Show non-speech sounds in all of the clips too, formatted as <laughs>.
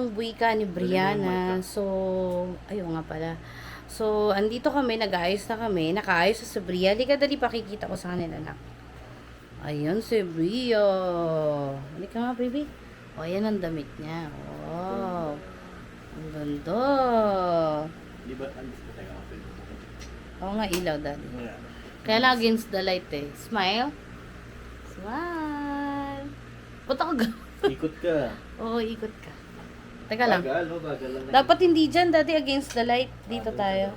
ng wika ni Brianna. So, ayun nga pala. So, andito kami, nag-ayos na kami. Nakaayos na si Bria. Halika, dali pakikita ko sa kanila na. Ayun si Bria. Halika nga, baby. O, ayan ang damit niya. Wow. Ang ganda. Di ba, tayo ako? Oo nga, ilaw, daddy. Kaya lang against the light eh. Smile. Smile. Punta ko ga- Ikot ka. <laughs> Oo, ikot ka. Teka lang. Bagal, no? Bagal lang. Dapat hindi dyan, daddy, against the light. Dito tayo.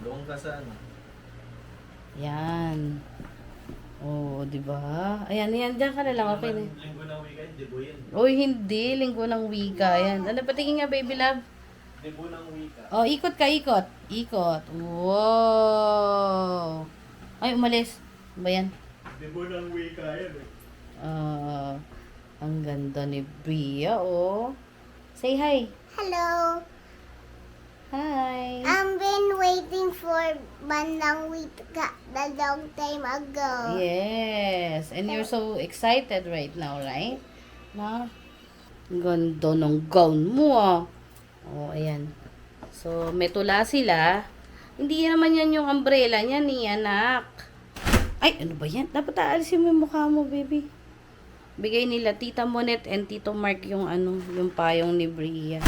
Doon ka sa ano? Yan. Oo, di ba? Ayan, yan. Diyan ka na lang. Okay na. Linggo ng weekend, debo yan. Uy, hindi. Linggo ng wika. Yan. Ano, patingin nga, baby love. Debo ng wika. Oh, ikot ka, ikot. Ikot. Wow. Ay, umalis. Ano ba yan? Debo ng wika yan eh. Ah, ang ganda ni Bria, oh. Say hi. Hello. Hi. I've been waiting for Bandang Week a long time ago. Yes. And you're so excited right now, right? Na? Ganda ng gown mo, ah. Oh, ayan. So, may tula sila. Hindi naman yan yung umbrella niya ni anak. Ay, ano ba yan? Dapat aalisin mo yung mukha mo, baby. Bigay nila Tita Monet and Tito Mark yung ano, yung payong ni Bria.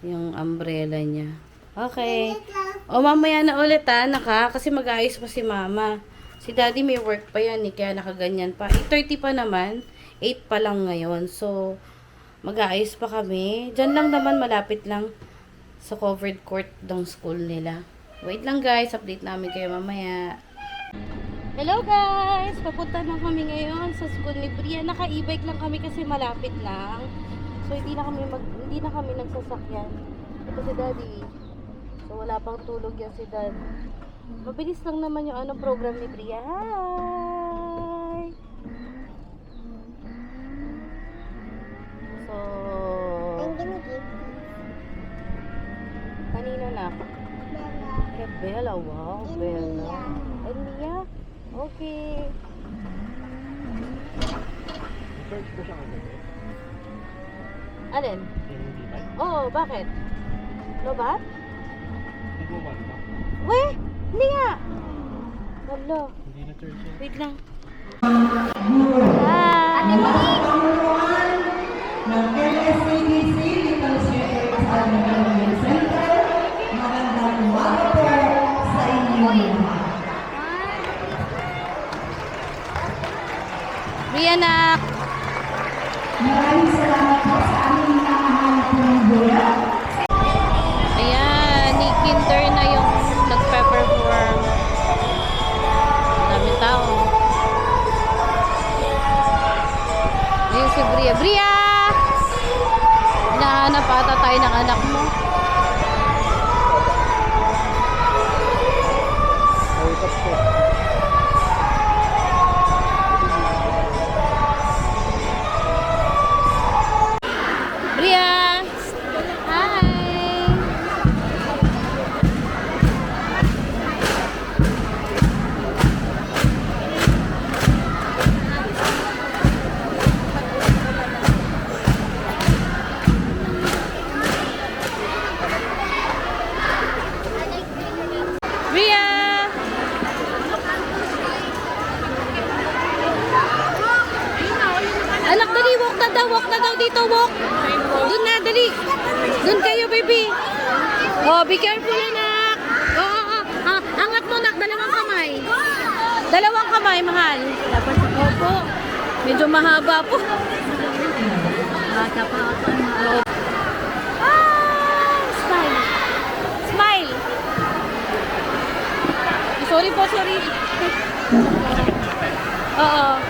Yung umbrella niya. Okay. O mamaya na ulit ha, naka, kasi mag-aayos pa si mama. Si daddy may work pa yan eh, kaya nakaganyan pa. 8.30 pa naman, 8 pa lang ngayon. So, mag-aayos pa kami. Diyan lang naman, malapit lang sa covered court ng school nila. Wait lang guys, update namin kayo mamaya. Hello guys! Papunta na kami ngayon sa school ni Bria. Naka-e-bike lang kami kasi malapit lang. So hindi na kami mag hindi na kami nagsasakyan. Ito si Daddy. So wala pang tulog yan si Dad. Mabilis lang naman yung ano program ni Bria. Hi! So, kanino na? Bella. Kay Bella. Wow, Bella. And Mia? Okay. Search ko siya kagabi. Alin? Hindi ba? Oo, bakit? Lobat? Hindi mo ba? We! Hindi nga! Wala. Hindi na search yan. Wait lang. Rianak! Maraming salamat po sa aming nakahanap ng bulan. Ayan, ni Kinder na yung nagpe-perform. Dami tao. Ayun si Bria. Bria! Hinahanap ata tayo ng anak mo. Walk na daw, dito, walk. Doon na, dali. Doon kayo, baby. Oh, be careful, anak. Oo, oh, oh, oh. Angat mo, nak. Dalawang kamay. Dalawang kamay, mahal. Opo. Medyo mahaba po. Bata pa ako. Ah, smile. Smile. Sorry po, sorry. <laughs> Oo. Ria!